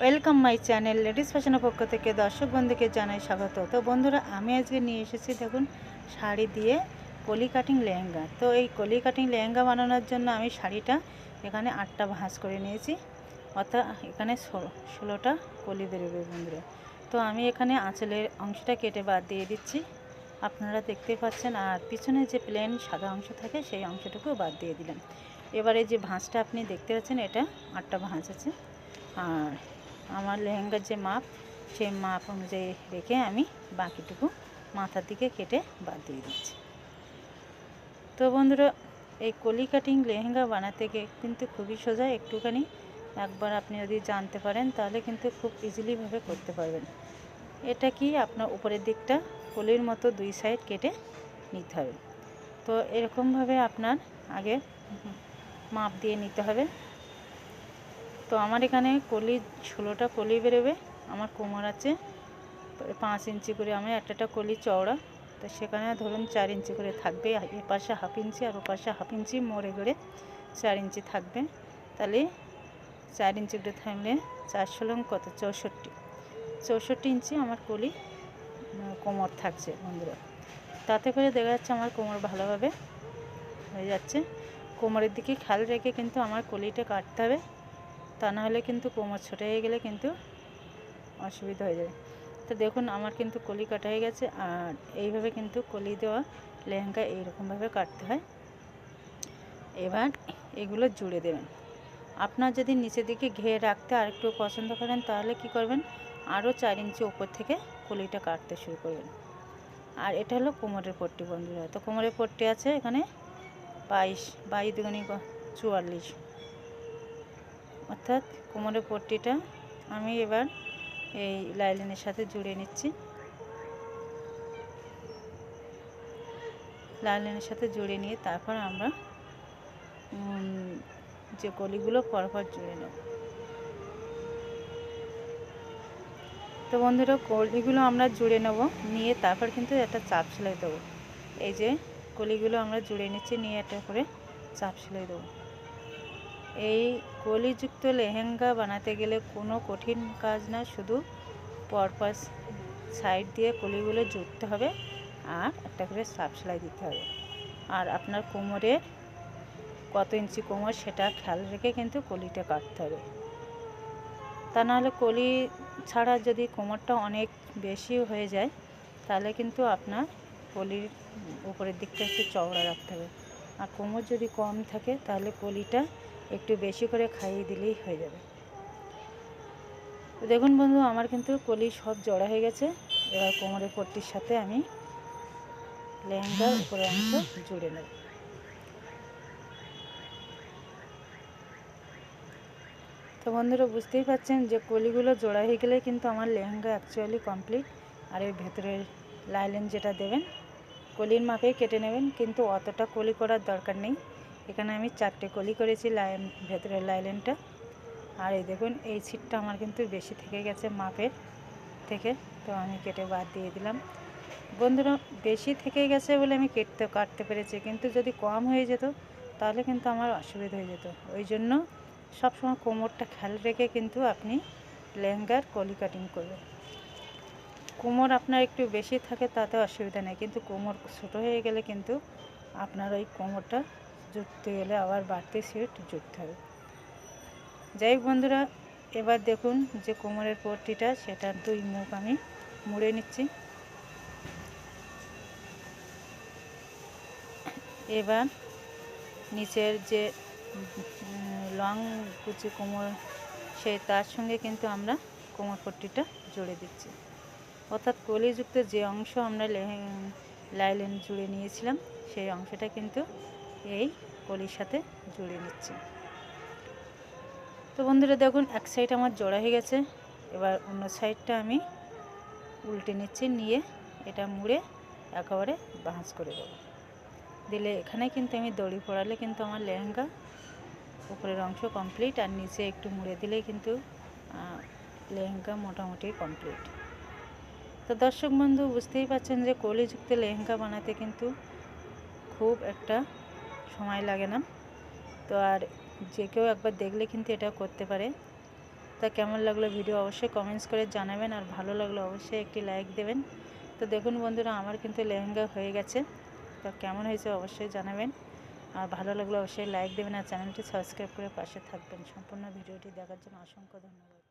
Welcome my channel ladies ফ্যাশনের পক্ষ থেকে দর্শক বন্ধুকে জানাই স্বাগত। তো বন্ধুরা, আমি আজকে নিয়ে এসেছি, দেখুন, শাড়ি দিয়ে কলি কাটিং লেহেঙ্গা। তো এই কলি কাটিং লেহেঙ্গা বানানোর জন্য আমি শাড়িটা এখানে আটটা ভাঁজ করে নিয়েছি। অর্থাৎ এখানে ষোলো, ষোলোটা কলি বেরোবে বন্ধুরা। তো আমি এখানে আঁচলের অংশটা কেটে বাদ দিয়ে দিচ্ছি। আপনারা দেখতে পাচ্ছেন, আর পিছনে যে প্লেন সাদা অংশ থাকে, সেই অংশটুকু বাদ দিয়ে দিলাম। এবারে যে ভাঁজটা আপনি দেখতে পাচ্ছেন, এটা আটটা ভাঁজ আছে। আর আমার লেহেঙ্গার যে মাপ, সেই মাপ অনুযায়ী রেখে আমি বাকিটুকু মাথার দিকে কেটে বাদ দিয়ে দিচ্ছি। তো বন্ধুরা, এই কলি কাটিং লেহেঙ্গা বানাতে গিয়ে কিন্তু খুবই সোজা, একটুখানি একবার আপনি যদি জানতে পারেন, তাহলে কিন্তু খুব ইজিলিভাবে করতে পারবেন। এটা কি আপনার উপরের দিকটা কলির মতো দুই সাইড কেটে নিতে হবে। তো এরকমভাবে আপনার আগে মাপ দিয়ে নিতে হবে। তো আমার এখানে কলি, ষোলোটা কলি বেরোবে, আমার কোমর আছে। পাঁচ ইঞ্চি করে আমি একটা কলি চওড়া। তো সেখানে ধরুন চার ইঞ্চি করে থাকবে, এ পাশে হাফ ইঞ্চি আর ও পাশে হাফ ইঞ্চি মোড়ে করে চার ইঞ্চি থাকবে। তাহলে চার ইঞ্চি করে থাকলে চার ষোলং কত? চৌষট্টি। চৌষট্টি ইঞ্চি আমার কলি কোমর থাকছে বন্ধুরা। তাতে করে দেখা যাচ্ছে আমার কোমর ভালোভাবে হয়ে যাচ্ছে। কোমরের দিকে খেয়াল রেখে কিন্তু আমার কলিটা কাটতে হবে। তা না হলে কিন্তু কোমর ছোটো হয়ে গেলে কিন্তু অসুবিধা হয়ে যাবে। তো দেখুন, আমার কিন্তু কলি কাটা হয়ে গেছে, আর এইভাবে কিন্তু কলি দেওয়া লেহেঙ্গা এইরকমভাবে কাটতে হয়। এবার এগুলো জুড়ে দেবেন। আপনার যদি নিচের দিকে ঘেয়ে রাখতে আর একটু পছন্দ করেন, তাহলে কি করবেন? আরও চার ইঞ্চি ওপর থেকে কলিটা কাটতে শুরু করবেন। আর এটা হলো কোমরের পট্টি বন্ধুরা। তো কোমরের পট্টি আছে এখানে বাইশ বাইশ দুগুনি চুয়াল্লিশ। অর্থাৎ কোমরের পট্টিটা আমি এবার এই লাইলিনের সাথে জুড়ে নিচ্ছি। লাইলিনের সাথে জুড়ে নিয়ে তারপর আমরা যে কলিগুলো পরপর জুড়ে নেব। তো বন্ধুরা, কলিগুলো আমরা জুড়ে নেব, নিয়ে তারপর কিন্তু একটা চাপ সেলাই দেবো। এই যে কলিগুলো আমরা জুড়ে নিচ্ছি, নিয়ে একটা করে চাপ সেলাই দেবো। এই কলিযুক্ত লেহেঙ্গা বানাতে গেলে কোনো কঠিন কাজ না, শুধু পরপর সাইড দিয়ে কলিগুলো জুড়তে হবে আর একটা করে সাপ সেলাই দিতে হবে। আর আপনার কোমরে কত ইঞ্চি কোমর সেটা খেয়াল রেখে কিন্তু কলিটা কাটতে হবে। তা নাহলে কলি ছাড়া যদি কোমরটা অনেক বেশি হয়ে যায়, তাহলে কিন্তু আপনার কলির উপরের দিকটা একটু চওড়া রাখতে হবে। আর কোমর যদি কম থাকে, তাহলে কলিটা একটু বেশি করে খাইয়ে দিলেই হয়ে যাবে। দেখুন বন্ধু, আমার কিন্তু কলি সব জড়া হয়ে গেছে। এবার কোমরের পট্টির সাথে আমি লেহেঙ্গার উপরে অংশ জুড়ে নেব। তো বন্ধুরা, বুঝতেই পারছেন যে কলিগুলো জোড়া হয়ে গেলে কিন্তু আমার লেহেঙ্গা অ্যাকচুয়ালি কমপ্লিট আর এর ভেতরের লাইলেন যেটা দেবেন, কলির মাপেই কেটে নেবেন, কিন্তু অতটা কলি করার দরকার নেই। এখানে আমি চারটে কলি করেছি লাইন, ভেতরের লাইলেনটা আর এই দেখুন, এই ছিটটা আমার কিন্তু বেশি থেকে গেছে মাপের থেকে, তো আমি কেটে বাদ দিয়ে দিলাম। বন্ধুরা, বেশি থেকে গেছে বলে আমি কেটতে, কাটতে পেরেছি, কিন্তু যদি কম হয়ে যেত, তাহলে কিন্তু আমার অসুবিধা হয়ে যেত। ওই জন্য সবসময় কোমরটা খেয়াল রেখে কিন্তু আপনি লেহেঙ্গার কলি কাটিং করবেন। কোমর আপনার একটু বেশি থাকে, তাতে অসুবিধা নেই, কিন্তু কোমর ছোটো হয়ে গেলে কিন্তু আপনার ওই কোমরটা জুটতে গেলে আবার বাড়তি সিট জুটতে হবে যাই হোক বন্ধুরা, এবার দেখুন যে কোমরের পট্টিটা, সেটার দুই মুখ আমি মুড়ে নিচ্ছি। এবার নিচের যে লং কুচি কোমর সেই তার সঙ্গে কিন্তু আমরা কোমর পট্টিটা জুড়ে দিচ্ছি। অর্থাৎ কলিযুক্ত যে অংশ আমরা লাইলেন জুড়ে নিয়েছিলাম, সেই অংশটা কিন্তু এই কলির সাথে জুড়ে নিচ্ছি। তো বন্ধুরা দেখুন, এক সাইড আমার জোড়া হয়ে গেছে। এবার অন্য সাইডটা আমি উল্টে নিচ্ছি, নিয়ে এটা মুড়ে একেবারে ভাঁজ করে দেবো। দিলে এখানে কিন্তু আমি দড়ি পড়ালে কিন্তু আমার লেহেঙ্গা উপরের অংশ কমপ্লিট আর নিচে একটু মুড়ে দিলেই কিন্তু লেহেঙ্গা মোটামুটি কমপ্লিট তো দর্শক বন্ধু, বুঝতেই পারছেন যে কলিযুক্ত লেহেঙ্গা বানাতে কিন্তু খুব একটা সময় লাগে না। তো আর যে কেউ একবার দেখলে কিন্তু এটা করতে পারে। তা কেমন লাগল ভিডিও অবশ্যই কমেন্টস করে জানাবেন আর ভালো লাগল অবশ্যই একটি লাইক দেবেন। তো দেখুন বন্ধুরা, আমার কিন্তু লেহেঙ্গা হয়ে গেছে। তো কেমন হয়েছে অবশ্যই জানাবেন। আর ভালো লাগলে অবশ্যই লাইক দেবেন আর চ্যানেলটি সাবস্ক্রাইব করে পাশে থাকবেন। সম্পূর্ণ ভিডিওটি দেখার জন্য অসংখ্য ধন্যবাদ।